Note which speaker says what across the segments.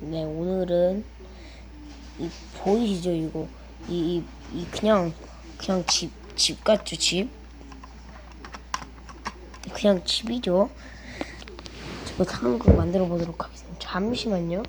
Speaker 1: 네, 오늘은 이 보이시죠 이거 이, 이, 이 그냥 그냥 집, 집 같죠 집? 그냥 집이죠. 저거 사는 거 만들어 보도록 하겠습니다. 잠시만요.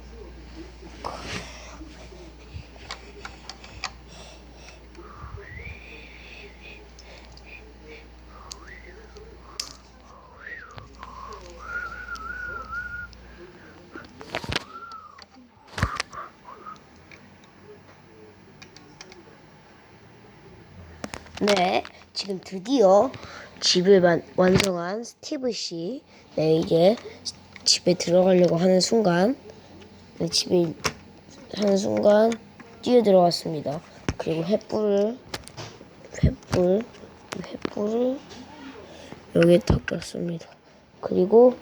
Speaker 1: 네, 지금 드디어 집을 만, 완성한 스티브 씨. 네, 이제 시- 집에 들어가려고 하는 순간, 네, 집에 하는 순간 뛰어 들어갔습니다. 그리고 횃불을, 횃불, 이 횃불을 여기에 딱 꼈습니다. 그리고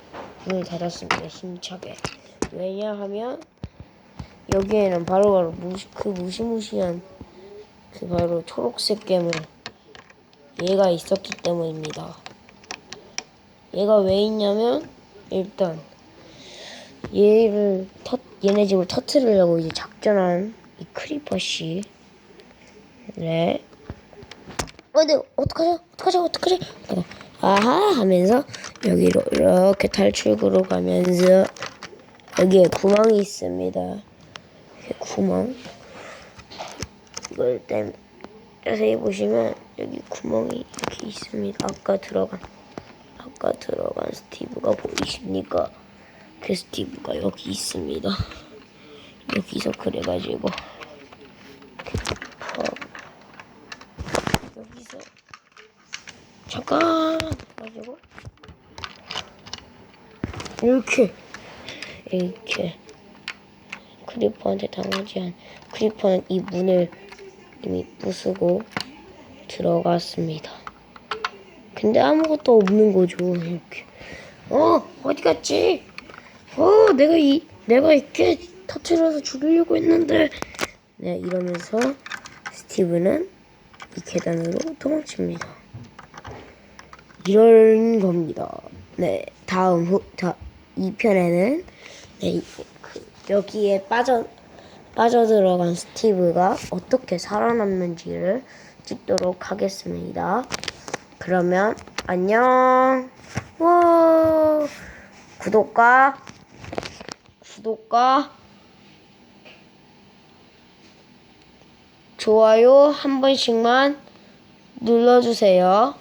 Speaker 1: 문을 닫았습니다. 힘차게. 왜냐하면 여기에는 바로바로 무시, 그 무시무시한 그 바로 초록색 괴물 얘가 있었기 때문입니다. 얘가 왜 있냐면 일단 얘를 터, 얘네 집을 터트리려고 이제 작전한 이 크리퍼 씨. 네. 어, 네, 어떡하죠? 어떡하죠? 어떡하죠? 아하 하면서 여기로 이렇게 탈출구로 가면서 여기에 구멍이 있습니다. 구멍. 이걸 땜 자세히 보시면 여기 구멍이 이렇게 있습니다. 아까 들어간 아까 들어간 스티브가 보이십니까? 그 스티브가 여기 있습니다. 여기서 그래가지고 퍽 여기서 잠깐 가지고 이렇게 이렇게 크리퍼한테 당하지 않 크리퍼는 이 문을 이미 부수고 들어갔습니다. 근데 아무것도 없는 거죠. 이렇게. 어 어디 갔지? 어 내가 이 내가 이렇게 터트려서 죽이려고 했는데 네 이러면서 스티브는 이 계단으로 도망칩니다. 이런 겁니다. 네 다음 후, 자, 2편에는 네, 이- 그, 여기에 빠져 빠져들어간 스티브가 어떻게 살아남는지를 찍도록 하겠습니다. 그러면 안녕. 와 구독과 구독과 좋아요 한 번씩만 눌러주세요.